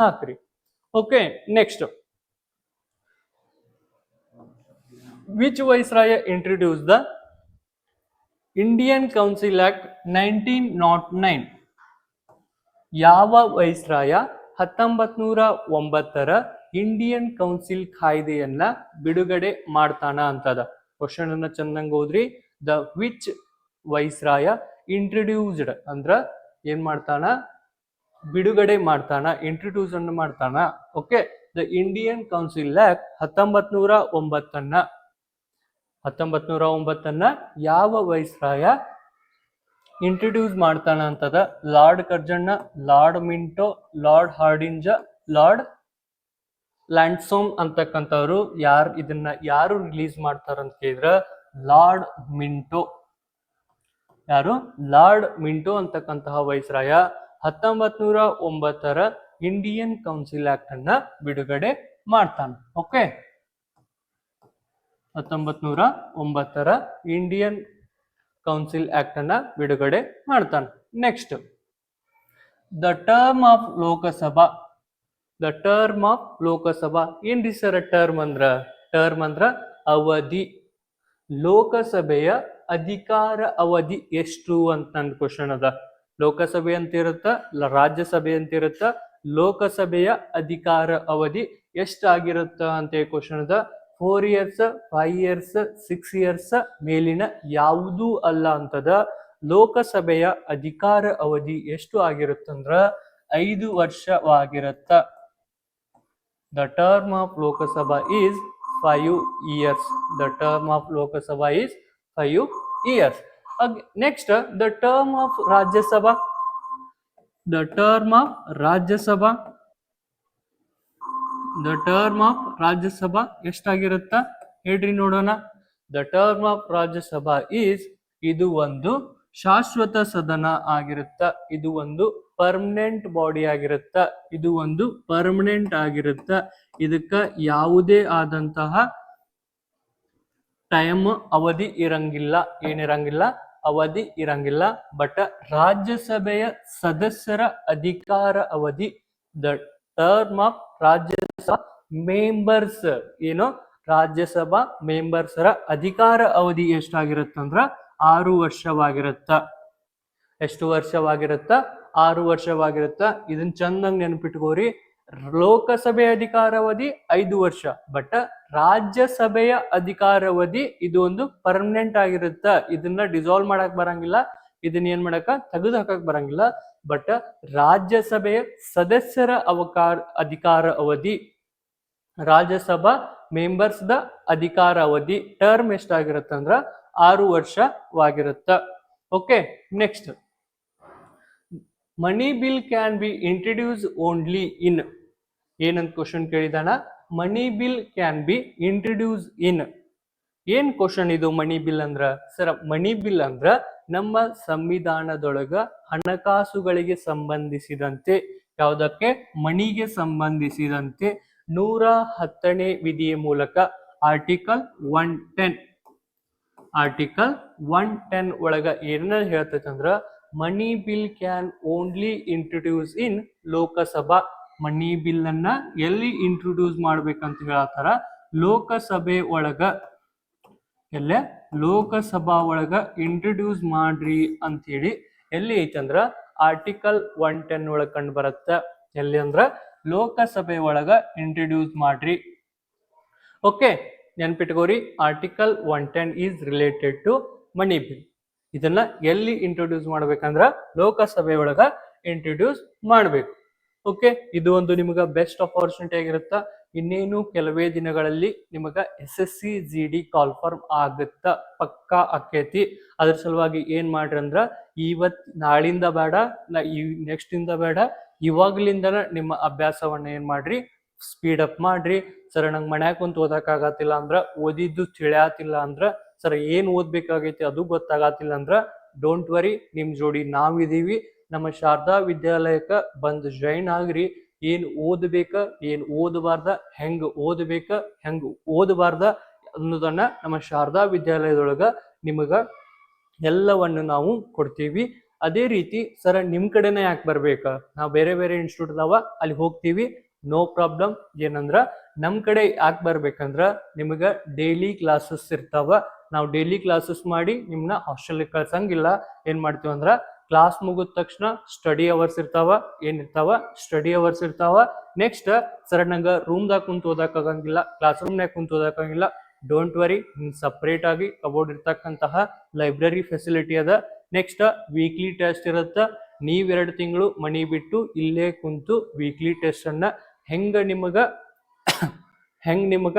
ಹಾಕ್ರಿ. Okay next which viceroy introduce the Indian council act nineteen nought nine ಯಾವ ವೈಸ್ರಾಯ ಹತ್ತೊಂಬತ್ ನೂರ ಒಂಬತ್ತರ ಇಂಡಿಯನ್ ಕೌನ್ಸಿಲ್ ಕಾಯ್ದೆಯನ್ನ ಬಿಡುಗಡೆ ಮಾಡ್ತಾನ ಅಂತದ. ಕ್ವಶನ್ ಅನ್ನ ಚಂದಂಗ್ ಹೋದ್ರಿ ದ ವಿಚ್ ವೈಸ್ರಾಯ ಇಂಟ್ರಡ್ಯೂಸ್ಡ್ ಅಂದ್ರ ಏನ್ ಮಾಡ್ತಾನ? ಬಿಡುಗಡೆ ಮಾಡ್ತಾನ ಇಂಟ್ರಡ್ಯೂಸ್ ಅನ್ನು ಮಾಡ್ತಾನ. Okay the Indian council act ಹತ್ತೊಂಬತ್ ನೂರ ಒಂಬತ್ತನ್ನ ಹತ್ತೊಂಬತ್ ನೂರ ಒಂಬತ್ತನ್ನ ಯಾವ ವೈಸ್ರಾಯ ಇಂಟ್ರಡ್ಯೂಸ್ ಮಾಡ್ತಾನ ಅಂತದ? Lord Curzon, lord Minto, lord Hardinge, lord Lansdowne ಅಂತಕ್ಕಂಥವ್ರು ಯಾರು ಇದನ್ನ ಯಾರು ರಿಲೀಸ್ ಮಾಡ್ತಾರಂತ ಕೇಳಿದ್ರ? Lord Minto. ಯಾರು? ಲಾರ್ಡ್ ಮಿಂಟೋ ಅಂತಕ್ಕಂತಹ ವೈಸ್ರಾಯ ಹತ್ತೊಂಬತ್ ನೂರ ಒಂಬತ್ತರ ಇಂಡಿಯನ್ ಕೌನ್ಸಿಲ್ ಆಕ್ಟ್ ಅನ್ನ ಬಿಡುಗಡೆ ಮಾಡ್ತಾನೆ. ಓಕೆ ಹತ್ತೊಂಬತ್ ನೂರ ಒಂಬತ್ತರ ಇಂಡಿಯನ್ ಕೌನ್ಸಿಲ್ ಆಕ್ಟ್ ಅನ್ನ ಬಿಡುಗಡೆ ಮಾಡ್ತಾನೆ. Next the term of Lok Sabha the term of Lok Sabha ಏನ್ರಿ ಸರ್ ಟರ್ಮ್ ಅಂದ್ರ? ಟರ್ಮ್ ಅಂದ್ರ ಅವಧಿ. ಲೋಕಸಭೆಯ ಅಧಿಕಾರ ಅವಧಿ ಎಷ್ಟು ಅಂತ ನನ್ನ ಕ್ವಶನ್ ಅದ. ಲೋಕಸಭೆ ಅಂತ ಇರುತ್ತ, ಲ- ರಾಜ್ಯಸಭೆ ಅಂತ ಇರುತ್ತ, ಲೋಕಸಭೆಯ ಅಧಿಕಾರ ಅವಧಿ ಎಷ್ಟಾಗಿರುತ್ತ ಅಂತ ಕ್ವಶನ್ ಅದ. Four years five years six years ಮೇಲಿನ ಯಾವುದೂ ಅಲ್ಲ ಅಂತದ ಲೋಕಸಭೆಯ ಅಧಿಕಾರ ಅವಧಿ ಎಷ್ಟು ಆಗಿರುತ್ತಂದ್ರ ಐದು ವರ್ಷವಾಗಿರುತ್ತ. The term of Lok Sabha is five years the term of Lok Sabha is five years next the term of Rajya Sabha. The term of Rajya Sabha. The term of Rajya Sabha ಎಷ್ಟಾಗಿರುತ್ತ? ಹೇಳ್ರಿ ನೋಡೋಣ. The term of Rajya Sabha is ಇದು ಒಂದು ಶಾಶ್ವತ ಸದನ ಆಗಿರುತ್ತ? ಇದು ಒಂದು permanent body ಆಗಿರುತ್ತ? ಇದು ಒಂದು ಪರ್ಮನೆಂಟ್ ಆಗಿರುತ್ತ? ಇದಕ್ಕ ಯಾವುದೇ ಆದಂತಹ ಟೈಮ್ ಅವಧಿ ಇರಂಗಿಲ್ಲ. ಏನಿರಂಗಿಲ್ಲ? ಅವಧಿ ಇರಂಗಿಲ್ಲ. ಬಟ್ ರಾಜ್ಯಸಭೆಯ ಸದಸ್ಯರ ಅಧಿಕಾರ ಅವಧಿ. The term of Rajya Sabha members ಏನು? ರಾಜ್ಯಸಭಾ ಮೆಂಬರ್ಸರ ಅಧಿಕಾರ ಅವಧಿ ಎಷ್ಟಾಗಿರುತ್ತಂದ್ರ? ಆರು ವರ್ಷವಾಗಿರುತ್ತ. ಎಷ್ಟು ವರ್ಷವಾಗಿರುತ್ತ? ಆರು ವರ್ಷವಾಗಿರುತ್ತ. ಇದನ್ನ ಚಂದಂಗ್ ನೆನಪಿಟ್ಕೋರಿ. ಲೋಕಸಭೆ ಅಧಿಕಾರಾವಧಿ ಐದು ವರ್ಷ, ಬಟ್ ರಾಜ್ಯಸಭೆಯ ಅಧಿಕಾರಾವಧಿ ಇದು ಒಂದು ಪರ್ಮನೆಂಟ್ ಆಗಿರುತ್ತ. ಇದನ್ನ ಡಿಸಾಲ್ವ್ ಮಾಡಕ್ ಬರಂಗಿಲ್ಲ. ಇದನ್ನ ಏನ್ ಮಾಡಕ ತೆಗೆದು ಹಾಕಕ್ ಬರಂಗಿಲ್ಲ. ಬಟ್ ರಾಜ್ಯಸಭೆಯ ಸದಸ್ಯರ ಅವಕಾರ, ಅಧಿಕಾರ ಅವಧಿ ರಾಜ್ಯಸಭಾ ಮೆಂಬರ್ಸ್ ದ ಅಧಿಕಾರ ಅವಧಿ ಟರ್ಮ್ ಎಷ್ಟಾಗಿರುತ್ತಂದ್ರ ಆರು ವರ್ಷವಾಗಿರುತ್ತ. Okay next money bill can be introduce only in ಏನಂತ question ಕೇಳಿದಾನ? Money bill can be introduce in ಏನ್ ಕ್ವಶನ್ ಇದು ಮನಿ ಬಿಲ್ ಅಂದ್ರ? ಸರ್ ಮನಿ ಬಿಲ್ ಅಂದ್ರ ನಮ್ಮ ಸಂವಿಧಾನದೊಳಗ ಹಣಕಾಸುಗಳಿಗೆ ಸಂಬಂಧಿಸಿದಂತೆ, ಯಾವುದಕ್ಕೆ? ಮಣಿಗೆ ಸಂಬಂಧಿಸಿದಂತೆ ನೂರ ಹತ್ತನೇ ವಿಧಿಯ ಮೂಲಕ article one ten article one ten ಒಳಗ ಏನ ಹೇಳ್ತೈತೆ ಅಂದ್ರ money bill can only introduce in Lok Sabha. Money bill ಅನ್ನ ಎಲ್ಲಿ ಇಂಟ್ರೊಡ್ಯೂಸ್ ಮಾಡ್ಬೇಕಂತ ಹೇಳತ್ತಾರ ಲೋಕಸಭೆ ಒಳಗ. ಎಲ್ಲ? ಲೋಕಸಭಾ ಒಳಗ ಇಂಟ್ರೊಡ್ಯೂಸ್ ಮಾಡ್ರಿ ಅಂತೇಳಿ ಎಲ್ಲಿ ಐತಂದ್ರ ಆರ್ಟಿಕಲ್ ಒನ್ ಟೆನ್ ಒಳಗ ಕಂಡು ಬರುತ್ತೆ. ಎಲ್ಲಿ ಅಂದ್ರ ಲೋಕಸಭೆ ಒಳಗ ಇಂಟ್ರೊಡ್ಯೂಸ್ ಮಾಡ್ರಿ. Okay ನೆನ್ಪಿಟ್ಕೋರಿ article one ten is related to money bill ಇದನ್ನ ಎಲ್ಲಿ ಇಂಟ್ರೊಡ್ಯೂಸ್ ಮಾಡ್ಬೇಕಂದ್ರ ಲೋಕಸಭೆ ಒಳಗ ಇಂಟ್ರೊಡ್ಯೂಸ್ ಮಾಡ್ಬೇಕು. ಓಕೆ ಇದು ಒಂದು ನಿಮಗ ಬೆಸ್ಟ್ ಅಪಾರ್ಚುನಿಟಿ ಆಗಿರುತ್ತ. ಇನ್ನೇನು ಕೆಲವೇ ದಿನಗಳಲ್ಲಿ ನಿಮಗ S S C G D confirm ಆಗುತ್ತ, ಪಕ್ಕಾ ಆಕೇತಿ ಅದ್ರ ಸಲುವಾಗಿ ಏನ್ ಮಾಡ್ರಿ ಅಂದ್ರ ಇವತ್ ನಾಳಿಂದ ಬೇಡ ನೆಕ್ಸ್ಟ್ ಇಂದ ಬೇಡ ಇವಾಗ್ಲಿಂದನ ನಿಮ್ಮ ಅಭ್ಯಾಸವನ್ನ ಏನ್ ಮಾಡ್ರಿ? ಸ್ಪೀಡ್ ಅಪ್ ಮಾಡ್ರಿ. ಸರ್, ನಂಗೆ ಮನ್ಯಾಗ ಕುಂತ ಓದಕ್ ಆಗತ್ತಿಲ್ಲ ಅಂದ್ರ, ಓದಿದ್ದು ತಿಳಿಯಾತಿಲ್ಲ ಅಂದ್ರ, ಸರ್, ಏನ್ ಓದ್ಬೇಕಾಗೈತಿ ಅದು ಗೊತ್ತಾಗತ್ತಿಲ್ಲ ಅಂದ್ರ ಡೋಂಟ್ ವರಿ ನಿಮ್ ಜೋಡಿ ನಾವಿದೀವಿ. ನಮ್ಮ ಶಾರದಾ ವಿದ್ಯಾಲಯಕ್ಕ ಬಂದ್ ಜಾಯಿನ್ ಆಗ್ರಿ. ಏನ್ ಓದ್ಬೇಕ, ಏನ್ ಓದಬಾರ್ದ, ಹೆಂಗ್ ಓದ್ಬೇಕ, ಹೆಂಗ್ ಓದಬಾರ್ದ ಅನ್ನೋದನ್ನ ನಮ್ಮ ಶಾರದಾ ವಿದ್ಯಾಲಯದೊಳಗ ನಿಮಗ ಎಲ್ಲವನ್ನು ನಾವು ಕೊಡ್ತೀವಿ. ಅದೇ ರೀತಿ ಸರ ನಿಮ್ ಕಡೆನೇ ಯಾಕೆ ಬರ್ಬೇಕ? ನಾವು ಬೇರೆ ಬೇರೆ ಇನ್ಸ್ಟಿಟ್ಯೂಟ್ ಅದಾವ, ಅಲ್ಲಿ ಹೋಗ್ತೀವಿ. ನೋ ಪ್ರಾಬ್ಲಮ್ ಏನಂದ್ರ, ನಮ್ ಕಡೆ ಯಾಕೆ ಬರ್ಬೇಕಂದ್ರ, ನಿಮಗ ಡೈಲಿ ಕ್ಲಾಸಸ್ ಇರ್ತಾವ. ನಾವು ಡೈಲಿ ಕ್ಲಾಸಸ್ ಮಾಡಿ ನಿಮ್ನ ಹಾಸ್ಟೆಲ್ ಕಳ್ಸಂಗಿಲ್ಲ. ಏನ್ ಮಾಡ್ತೀವಿ ಅಂದ್ರ ಕ್ಲಾಸ್ ಮುಗಿದ ತಕ್ಷಣ ಸ್ಟಡಿ ಅವರ್ಸ್ ಇರ್ತಾವ. ಏನ್ ಇರ್ತಾವ ಸ್ಟಡಿ ಅವರ್ಸ್ ಇರ್ತಾವ. ನೆಕ್ಸ್ಟ್ ಸರ್ ನಂಗೆ ರೂಮ್ದಾಗ ಕುಂತು ಓದಕ್ಕಾಗಂಗಿಲ್ಲ ಕ್ಲಾಸ್ ರೂಮ್ನಾಗ ಕುಂತು ಓದಕ್ ಆಗಂಗಿಲ್ಲ. ಡೋಂಟ್ ವರಿ ಸಪ್ರೇಟ್ ಆಗಿ ಕಬೋರ್ಡ್ ಇರ್ತಕ್ಕಂತಹ ಲೈಬ್ರರಿ ಫೆಸಿಲಿಟಿ ಅದ. ನೆಕ್ಸ್ಟ್ ವೀಕ್ಲಿ ಟೆಸ್ಟ್ ಇರುತ್ತ. ಎರಡು ತಿಂಗಳು ಮನಿ ಬಿಟ್ಟು ಇಲ್ಲೇ ಕುಂತು ವೀಕ್ಲಿ ಟೆಸ್ಟ್ ಹೆಂಗೆ ಹೆಂಗ ಹೆಂಗೆ ನಿಮಗ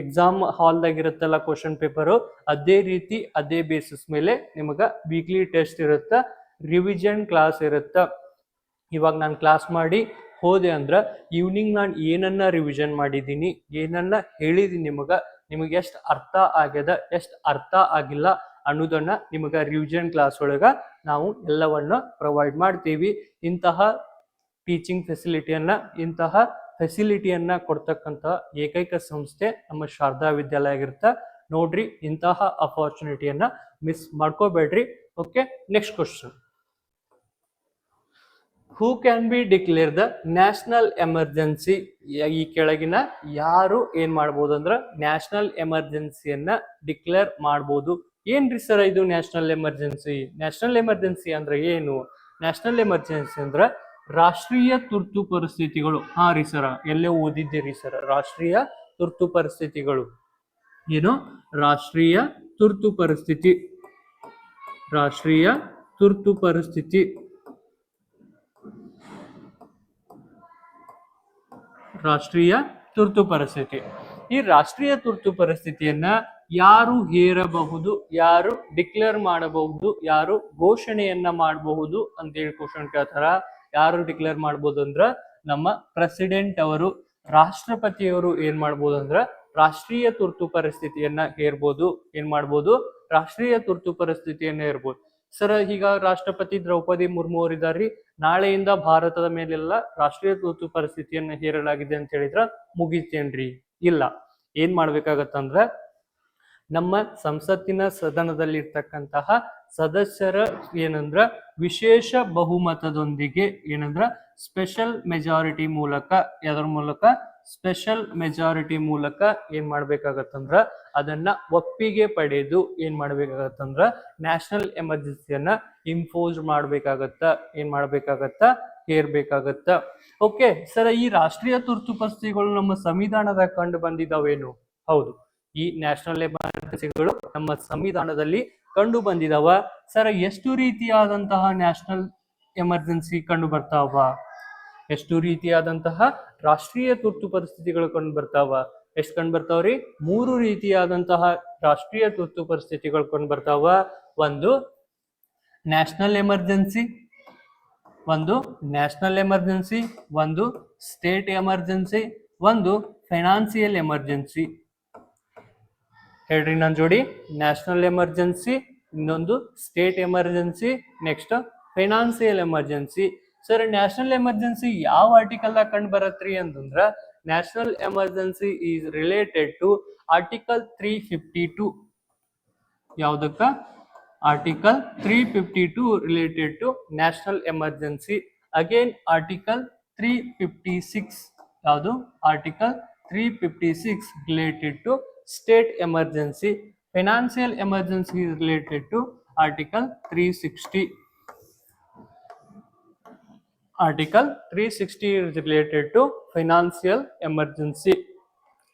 ಎಕ್ಸಾಮ್ ಹಾಲ್ದಾಗ ಇರುತ್ತಲ್ಲ ಕ್ವಶನ್ ಪೇಪರು ಅದೇ ರೀತಿ ಅದೇ ಬೇಸಿಸ್ ಮೇಲೆ ನಿಮಗೆ ವೀಕ್ಲಿ ಟೆಸ್ಟ್ ಇರುತ್ತ. ರಿವಿಷನ್ ಕ್ಲಾಸ್ ಇರುತ್ತ. ಇವಾಗ ನಾನು ಕ್ಲಾಸ್ ಮಾಡಿ ಹೋದೆ ಅಂದ್ರೆ ಈವ್ನಿಂಗ್ ನಾನು ಏನನ್ನ ರಿವಿಷನ್ ಮಾಡಿದ್ದೀನಿ, ಏನನ್ನ ಹೇಳಿದೀನಿ ನಿಮಗ, ನಿಮಗೆ ಎಷ್ಟು ಅರ್ಥ ಆಗ್ಯದ, ಎಷ್ಟು ಅರ್ಥ ಆಗಿಲ್ಲ ಅನ್ನೋದನ್ನ ನಿಮಗೆ ರಿವಿಷನ್ ಕ್ಲಾಸ್ ಒಳಗ ನಾವು ಎಲ್ಲವನ್ನ ಪ್ರೊವೈಡ್ ಮಾಡ್ತೀವಿ. ಇಂತಹ ಟೀಚಿಂಗ್ ಫೆಸಿಲಿಟಿಯನ್ನ ಇಂತಹ ಫೆಸಿಲಿಟಿಯನ್ನ ಕೊಡ್ತಕ್ಕಂಥ ಏಕೈಕ ಸಂಸ್ಥೆ ನಮ್ಮ ಶಾರದಾ ವಿದ್ಯಾಲಯ ಆಗಿರುತ್ತೆ. ನೋಡ್ರಿ ಇಂತಹ ಅಪಾರ್ಚುನಿಟಿಯನ್ನ miss ಮಾಡ್ಕೋಬೇಡ್ರಿ. Okay next question who can be declare the national emergency ಈ ಕೆಳಗಿನ ಯಾರು ಏನ್ ಮಾಡ್ಬೋದು ಅಂದ್ರೆ ನ್ಯಾಷನಲ್ ಎಮರ್ಜೆನ್ಸಿಯನ್ನ ಡಿಕ್ಲೇರ್ ಮಾಡ್ಬೋದು. ಏನ್ರಿ ಸರ್ ಇದು ನ್ಯಾಷನಲ್ ಎಮರ್ಜೆನ್ಸಿ? ನ್ಯಾಷನಲ್ ಎಮರ್ಜೆನ್ಸಿ ಅಂದ್ರೆ ಏನು? ನ್ಯಾಷನಲ್ ಎಮರ್ಜೆನ್ಸಿ ಅಂದ್ರೆ ರಾಷ್ಟ್ರೀಯ ತುರ್ತು ಪರಿಸ್ಥಿತಿಗಳು. ಹಾ ರೀ ಸರ, ಎಲ್ಲೇ ಓದಿದ್ದೀರಿ ಸರ್? ರಾಷ್ಟ್ರೀಯ ತುರ್ತು ಪರಿಸ್ಥಿತಿಗಳು. ಏನು? ರಾಷ್ಟ್ರೀಯ ತುರ್ತು ಪರಿಸ್ಥಿತಿ. ರಾಷ್ಟ್ರೀಯ ತುರ್ತು ಪರಿಸ್ಥಿತಿ. ರಾಷ್ಟ್ರೀಯ ತುರ್ತು ಪರಿಸ್ಥಿತಿ. ಈ ರಾಷ್ಟ್ರೀಯ ತುರ್ತು ಪರಿಸ್ಥಿತಿಯನ್ನ ಯಾರು ಹೇರಬಹುದು, ಯಾರು ಡಿಕ್ಲೇರ್ ಮಾಡಬಹುದು, ಯಾರು ಘೋಷಣೆಯನ್ನ ಮಾಡಬಹುದು ಅಂತ ಹೇಳಿ ಕ್ವಶನ್ ಕೇಳ್ತಾರ. ಯಾರು ಡಿಕ್ಲೇರ್ ಮಾಡಬಹುದು ಅಂದ್ರ ನಮ್ಮ ಪ್ರೆಸಿಡೆಂಟ್ ಅವರು, ರಾಷ್ಟ್ರಪತಿಯವರು ಏನ್ ಮಾಡ್ಬೋದು ಅಂದ್ರ ರಾಷ್ಟ್ರೀಯ ತುರ್ತು ಪರಿಸ್ಥಿತಿಯನ್ನ ಹೇರ್ಬೋದು, ಏನ್ ಮಾಡ್ಬೋದು? ರಾಷ್ಟ್ರೀಯ ತುರ್ತು ಪರಿಸ್ಥಿತಿಯನ್ನ ಹೇರ್ಬೋದು. ಸರ್, ಈಗ ರಾಷ್ಟ್ರಪತಿ ದ್ರೌಪದಿ ಮುರ್ಮು ಅವರಿದ್ದಾರೆ ನಾಳೆಯಿಂದ ಭಾರತದ ಮೇಲೆಲ್ಲ ರಾಷ್ಟ್ರೀಯ ತುರ್ತು ಪರಿಸ್ಥಿತಿಯನ್ನ ಹೇರಲಾಗಿದೆ ಅಂತ ಹೇಳಿದ್ರ ಮುಗಿತೇನ್ರಿ? ಇಲ್ಲ. ಏನ್ ಮಾಡ್ಬೇಕಾಗತ್ತಂದ್ರ ನಮ್ಮ ಸಂಸತ್ತಿನ ಸದನದಲ್ಲಿ ಇರ್ತಕ್ಕಂತಹ ಸದಸ್ಯರ ಏನಂದ್ರ ವಿಶೇಷ ಬಹುಮತದೊಂದಿಗೆ ಏನಂದ್ರ ಸ್ಪೆಷಲ್ ಮೆಜಾರಿಟಿ ಮೂಲಕ ಅದರ ಮೂಲಕ? ಸ್ಪೆಷಲ್ ಮೆಜಾರಿಟಿ ಮೂಲಕ ಏನ್ ಮಾಡ್ಬೇಕಾಗತ್ತಂದ್ರ ಅದನ್ನ ಒಪ್ಪಿಗೆ ಪಡೆದು ಏನ್ ಮಾಡ್ಬೇಕಾಗತ್ತಂದ್ರ ನ್ಯಾಷನಲ್ ಎಮರ್ಜೆನ್ಸಿಯನ್ನ ಇಂಪೋಸ್ ಮಾಡ್ಬೇಕಾಗತ್ತ, ಏನ್ ಮಾಡ್ಬೇಕಾಗತ್ತ? ಹೇರ್ಬೇಕಾಗತ್ತ. ಓಕೆ ಸರ್ ಈ ರಾಷ್ಟ್ರೀಯ ತುರ್ತು ಪರಿಸ್ಥಿತಿಗಳು ನಮ್ಮ ಸಂವಿಧಾನದಾಗ ಕಂಡು ಬಂದಿದ್ದಾವೇನು? ಹೌದು. ಈ ನ್ಯಾಷನಲ್ ಎಮರ್ಜೆನ್ಸಿಗಳು ನಮ್ಮ ಸಂವಿಧಾನದಲ್ಲಿ ಕಂಡು ಬಂದಿದಾವ. ಸರ್, ಎಷ್ಟು ರೀತಿಯಾದಂತಹ ನ್ಯಾಷನಲ್ ಎಮರ್ಜೆನ್ಸಿ ಕಂಡು ಬರ್ತಾವ? ಎಷ್ಟು ರೀತಿಯಾದಂತಹ ರಾಷ್ಟ್ರೀಯ ತುರ್ತು ಪರಿಸ್ಥಿತಿಗಳು ಕಂಡು ಬರ್ತಾವ? ಎಷ್ಟು ಕಂಡು ಬರ್ತಾವ್ರಿ ಮೂರು ರೀತಿಯಾದಂತಹ ರಾಷ್ಟ್ರೀಯ ತುರ್ತು ಪರಿಸ್ಥಿತಿಗಳು ಕಂಡು ಬರ್ತಾವ. ಒಂದು ನ್ಯಾಷನಲ್ ಎಮರ್ಜೆನ್ಸಿ ಒಂದು ನ್ಯಾಷನಲ್ ಎಮರ್ಜೆನ್ಸಿ ಒಂದು ಸ್ಟೇಟ್ ಎಮರ್ಜೆನ್ಸಿ ಒಂದು ಫೈನಾನ್ಸಿಯಲ್ ಎಮರ್ಜೆನ್ಸಿ ಹೇಳ್ರಿ ನನ್ನ ಜೋಡಿ. ನ್ಯಾಷನಲ್ ಎಮರ್ಜೆನ್ಸಿ ಇನ್ನೊಂದು state emergency next financial emergency sir national emergency ಯಾವ ಆರ್ಟಿಕಲ್ದಾಗ ಕಂಡು ಬರತ್ರಿ ಅಂತಂದ್ರ national emergency is related to article three fifty two ಯಾವುದಕ್ಕ? Article three fifty two related to national emergency again article three fifty six ಯಾವುದು? Article three fifty six related to state emergency. Financial emergency is related to Article 360. Article 360 is related to financial emergency.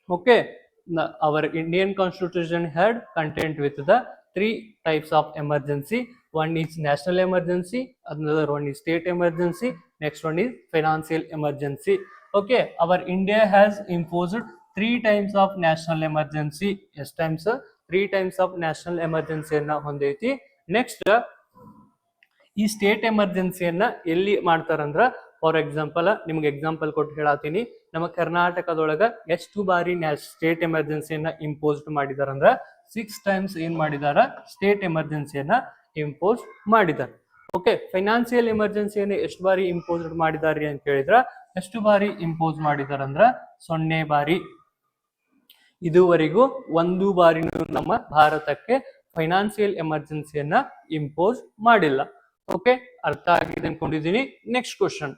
Okay, now, our Indian constitution had content with the three types of emergency one is national emergency another one is state emergency next one is financial emergency okay our india has imposed three times of national emergency yes times three times of national ಎಮರ್ಜೆನ್ಸಿಯನ್ನ ಹೊಂದೈತಿ. Next ಈ state ಎಮರ್ಜೆನ್ಸಿಯನ್ನ ಎಲ್ಲಿ ಮಾಡ್ತಾರಂದ್ರ for example ನಿಮ್ಗೆ example ಕೊಟ್ಟು ಹೇಳತ್ತೀನಿ ನಮ್ಮ ಕರ್ನಾಟಕದೊಳಗ ಎಷ್ಟು ಬಾರಿ ಸ್ಟೇಟ್ ಎಮರ್ಜೆನ್ಸಿಯನ್ನ ಇಂಪೋಸ್ಡ್ ಮಾಡಿದಾರಂದ್ರ ಸಿಕ್ಸ್ ಟೈಮ್ಸ್ ಏನ್ ಮಾಡಿದಾರ ಸ್ಟೇಟ್ ಎಮರ್ಜೆನ್ಸಿಯನ್ನ ಇಂಪೋಸ್ ಮಾಡಿದಾರ. ಓಕೆ ಫೈನಾನ್ಸಿಯಲ್ ಎಮರ್ಜೆನ್ಸಿಯನ್ನು ಎಷ್ಟು ಬಾರಿ ಇಂಪೋಸ್ಡ್ ಮಾಡಿದಾರಿ ಅಂತ ಹೇಳಿದ್ರ ಎಷ್ಟು ಬಾರಿ ಇಂಪೋಸ್ ಮಾಡಿದಾರಂದ್ರ, ಸೊನ್ನೆ ಬಾರಿ. ಇದುವರೆಗೂ ಒಂದು ಬಾರಿನೂ ನಮ್ಮ ಭಾರತಕ್ಕೆ ಫೈನಾನ್ಸಿಯಲ್ ಎಮರ್ಜೆನ್ಸಿಯನ್ನ ಇಂಪೋಸ್ ಮಾಡಿಲ್ಲ. ಓಕೆ, ಅರ್ಥ ಆಗಿದೆ ಅನ್ಕೊಂಡಿದ್ದೀನಿ. Next question.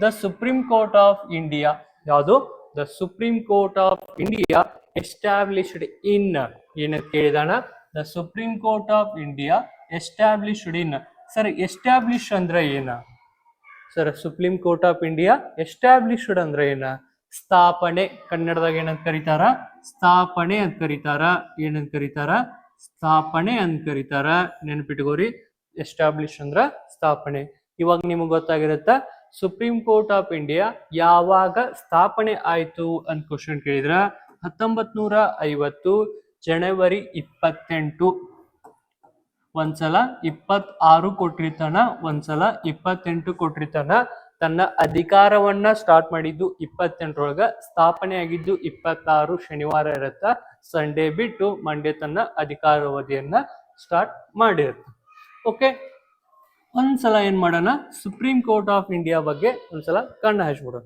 The supreme court of India, ಯಾವುದು? The supreme court of India established in ಏನ ಕೇಳಿದಾನ the supreme court of India established in. Sir, establish ಅಂದ್ರೆ ಏನ? Sir, supreme court of India established ಅಂದ್ರೆ ಏನ? ಸ್ಥಾಪನೆ ಕನ್ನಡದಾಗ ಏನಂತ ಕರೀತಾರ? ಸ್ಥಾಪನೆ ಅಂತ ಕರೀತಾರ. ಏನಂತ ಕರೀತಾರ? ಸ್ಥಾಪನೆ ಅಂತ ಕರೀತಾರ. ನೆನ್ಪಿಟ್ಕೋರಿ. ಎಸ್ಟಾಬ್ಲಿಷ್ ಅಂದ್ರ ಸ್ಥಾಪನೆ. ಇವಾಗ ನಿಮಗೆ ಗೊತ್ತಾಗಿರುತ್ತ, ಸುಪ್ರೀಂ ಕೋರ್ಟ್ ಆಫ್ ಇಂಡಿಯಾ ಯಾವಾಗ ಸ್ಥಾಪನೆ ಆಯ್ತು ಅಂತ ಕ್ವಶನ್ ಕೇಳಿದ್ರ? ಹತ್ತೊಂಬತ್ ನೂರ ಐವತ್ತು ಜನವರಿ ಇಪ್ಪತ್ತೆಂಟು. ಒಂದ್ಸಲ ಇಪ್ಪತ್ತಾರು ಕೊಟ್ಟಿರ್ತಾನ ಒಂದ್ಸಲ ಇಪ್ಪತ್ತೆಂಟು ಕೊಟ್ಟಿರ್ತಾನ ತನ್ನ ಅಧಿಕಾರವನ್ನ ಸ್ಟಾರ್ಟ್ ಮಾಡಿದ್ದು ಇಪ್ಪತ್ತೆಂಟರೊಳಗ ಸ್ಥಾಪನೆ ಆಗಿದ್ದು ಇಪ್ಪತ್ತಾರು ಶನಿವಾರ ಇರತ್ತ. ಸಂಡೇ ಬಿಟ್ಟು ಮಂಡೇ ತನ್ನ ಅಧಿಕಾರಾವಧಿಯನ್ನ ಸ್ಟಾರ್ಟ್ ಮಾಡಿರುತ್ತೆ. ಓಕೆ ಒಂದ್ಸಲ ಏನ್ ಮಾಡೋಣ? ಸುಪ್ರೀಂ ಕೋರ್ಟ್ ಆಫ್ ಇಂಡಿಯಾ ಬಗ್ಗೆ ಒಂದ್ಸಲ ಕಣ್ಣು ಹಚ್ಬಿಡೋಣ.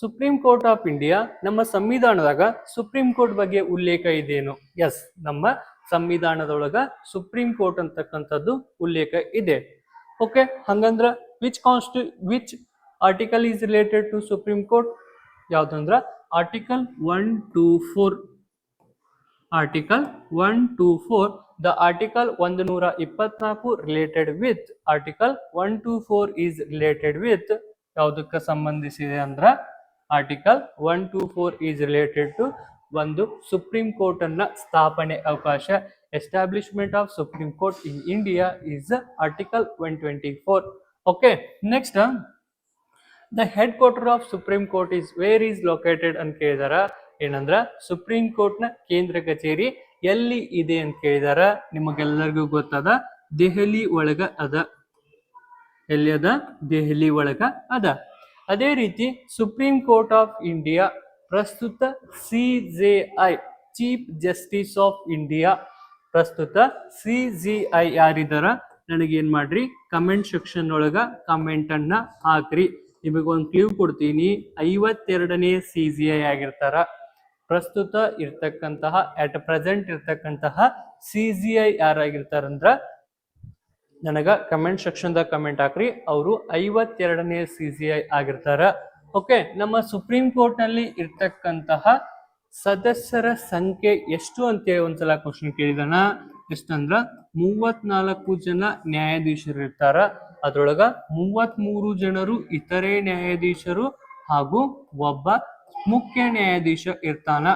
ಸುಪ್ರೀಂ ಕೋರ್ಟ್ ಆಫ್ ಇಂಡಿಯಾ ನಮ್ಮ ಸಂವಿಧಾನದಾಗ ಸುಪ್ರೀಂ ಕೋರ್ಟ್ ಬಗ್ಗೆ ಉಲ್ಲೇಖ ಇದೇನು? ಎಸ್ ನಮ್ಮ ಸಂವಿಧಾನದೊಳಗ ಸುಪ್ರೀಂ ಕೋರ್ಟ್ ಅಂತಕ್ಕಂಥದ್ದು ಉಲ್ಲೇಖ ಇದೆ. ಓಕೆ ಹಂಗಂದ್ರ which consti which article is related to supreme court ಯಾವುದಂದ್ರೆ? Article one two four article one two four the article ಒಂದು ನೂರ ಇಪ್ಪತ್ನಾಲ್ಕು related with article one two four is related with ಯಾವುದಕ್ಕೆ ಸಂಬಂಧಿಸಿದೆ ಅಂದ್ರೆ? Article one two four is related to ಒಂದು supreme court ಅನ್ನ ಸ್ಥಾಪನೆ ಅವಕಾಶ. Establishment of supreme court in India is article one twenty four okay next the headquarter of supreme court is where is located ಅಂತ ಕೇಳಿದಾರ? ಏನಂದ್ರ supreme ಕೋರ್ಟ್ನ ಕೇಂದ್ರ ಕಚೇರಿ ಎಲ್ಲಿ ಇದೆ ಅಂತ ಕೇಳಿದಾರ? ನಿಮಗೆಲ್ಲರಿಗೂ ಗೊತ್ತದ? ದೆಹಲಿ ಒಳಗ ಅದ. ಎಲ್ಲಿ ಅದ? ದೆಹಲಿ ಒಳಗ ಅದ. ಅದೇ ರೀತಿ ಸುಪ್ರೀಂ ಕೋರ್ಟ್ ಆಫ್ ಇಂಡಿಯಾ ಪ್ರಸ್ತುತ C J I chief justice of India ಪ್ರಸ್ತುತ ಸಿ ಜಿ ಐ ಯಾರಿದಾರ? ನನಗೇನ್ ಮಾಡ್ರಿ? ಕಮೆಂಟ್ ಸೆಕ್ಷನ್ ಒಳಗ ಕಮೆಂಟ್ ಅನ್ನ ಹಾಕ್ರಿ. ನಿಮಗೊಂದು ಕ್ಲೂ ಕೊಡ್ತೀನಿ. ಐವತ್ತೆರಡನೇ ಸಿ ಜಿ ಐ ಆಗಿರ್ತಾರ. ಪ್ರಸ್ತುತ ಇರ್ತಕ್ಕಂತಹ ಅಟ್ ಪ್ರೆಸೆಂಟ್ ಇರ್ತಕ್ಕಂತಹ ಸಿ ಜಿ ಐ ಯಾರಾಗಿರ್ತಾರಂದ್ರ ನನಗ ಕಮೆಂಟ್ ಸೆಕ್ಷನ್ದಾಗ ಕಮೆಂಟ್ ಹಾಕ್ರಿ. ಅವರು ಐವತ್ತೆರಡನೇ ಸಿ ಜಿ ಐ ಆಗಿರ್ತಾರ. ಓಕೆ ನಮ್ಮ ಸುಪ್ರೀಂ ಕೋರ್ಟ್ನಲ್ಲಿ ಇರ್ತಕ್ಕಂತಹ ಸದಸ್ಯರ ಸಂಖ್ಯೆ ಎಷ್ಟು ಅಂತೇಳಿ ಒಂದ್ಸಲ ಕ್ವಶನ್ ಕೇಳಿದಾನ? ಎಷ್ಟಂದ್ರ? ಮೂವತ್ನಾಲ್ಕು ಜನ ನ್ಯಾಯಾಧೀಶರು ಇರ್ತಾರ ಮೂವತ್ತ್ ಮೂರು ಜನರು ಇತರೆ ನ್ಯಾಯಾಧೀಶರು ಹಾಗೂ ಒಬ್ಬ ಮುಖ್ಯ ನ್ಯಾಯಾಧೀಶ ಇರ್ತಾನ.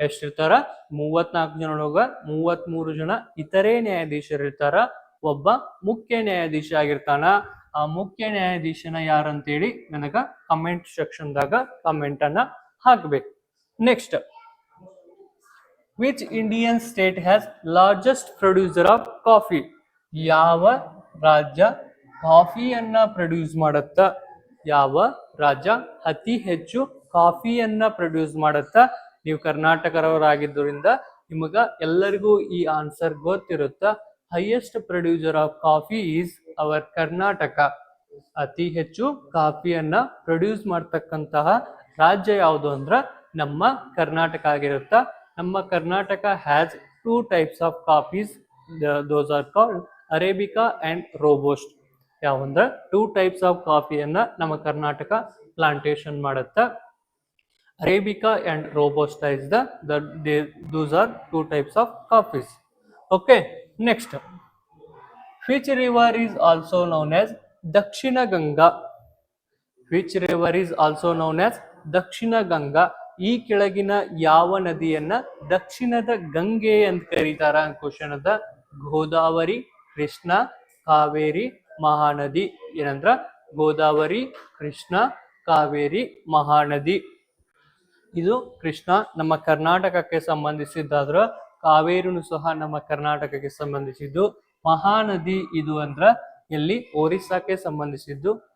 ಎಷ್ಟಿರ್ತಾರ? ಮೂವತ್ನಾಲ್ಕು ಜನರೊಳಗ ಮೂವತ್ಮೂರು ಜನ ಇತರೆ ನ್ಯಾಯಾಧೀಶರು ಇರ್ತಾರ ಒಬ್ಬ ಮುಖ್ಯ ನ್ಯಾಯಾಧೀಶ ಆಗಿರ್ತಾನ. ಆ ಮುಖ್ಯ ನ್ಯಾಯಾಧೀಶನ ಯಾರಂತೇಳಿ ನನಗ ಕಮೆಂಟ್ ಸೆಕ್ಷನ್ದಾಗ ಕಮೆಂಟ್ ಅನ್ನ ಹಾಕ್ಬೇಕು. Next which Indian state has largest producer of coffee ಯಾವ ರಾಜ್ಯ ಕಾಫಿಯನ್ನ ಪ್ರೊಡ್ಯೂಸ್ ಮಾಡುತ್ತ? ಯಾವ ರಾಜ್ಯ? ಅತಿ ಹೆಚ್ಚು ಕಾಫಿಯನ್ನ ಪ್ರೊಡ್ಯೂಸ್ ಮಾಡುತ್ತ? ನೀವು ಕರ್ನಾಟಕರವರಾಗಿದ್ದರಿಂದ ನಿಮಗ ಎಲ್ಲರಿಗೂ ಈ answer ಗೊತ್ತಿರುತ್ತ. Highest producer of coffee is our Karnataka ಅತಿ ಹೆಚ್ಚು ಕಾಫಿಯನ್ನ ಪ್ರೊಡ್ಯೂಸ್ ಮಾಡ್ತಕ್ಕಂತಹ ರಾಜ್ಯ ಯಾವುದು ಅಂದ್ರ ನಮ್ಮ ಕರ್ನಾಟಕ ಆಗಿರುತ್ತ. ನಮ್ಮ Karnataka has two types of coffees those are called arabica and robusta. ಯಾವಂದ್ರೆ? Two types of ಕಾಫಿಯನ್ನ ನಮ್ಮ ಕರ್ನಾಟಕ ಪ್ಲಾಂಟೇಶನ್ ಮಾಡುತ್ತ. Arabica and robusta is those are two types of coffees okay next which river is also known as Dakshina Ganga which river is also known as Dakshina Ganga ಈ ಕೆಳಗಿನ ಯಾವ ನದಿಯನ್ನ ದಕ್ಷಿಣದ ಗಂಗೆ ಅಂತ ಕರೀತಾರ? Question ಅದ ಗೋದಾವರಿ. ಕೃಷ್ಣ ಕಾವೇರಿ ಮಹಾನದಿ ಏನಂದ್ರ ಗೋದಾವರಿ ಕೃಷ್ಣ ಕಾವೇರಿ ಮಹಾನದಿ. ಇದು ಕೃಷ್ಣ ನಮ್ಮ ಕರ್ನಾಟಕಕ್ಕೆ ಸಂಬಂಧಿಸಿದ್ದಾದ್ರ ಕಾವೇರಿನು ಸಹ ನಮ್ಮ ಕರ್ನಾಟಕಕ್ಕೆ ಸಂಬಂಧಿಸಿದ್ದು. ಮಹಾನದಿ ಇದು ಅಂದ್ರ ಎಲ್ಲಿ ಒರಿಸ್ಸಾಕ್ಕೆ ಸಂಬಂಧಿಸಿದ್ದು.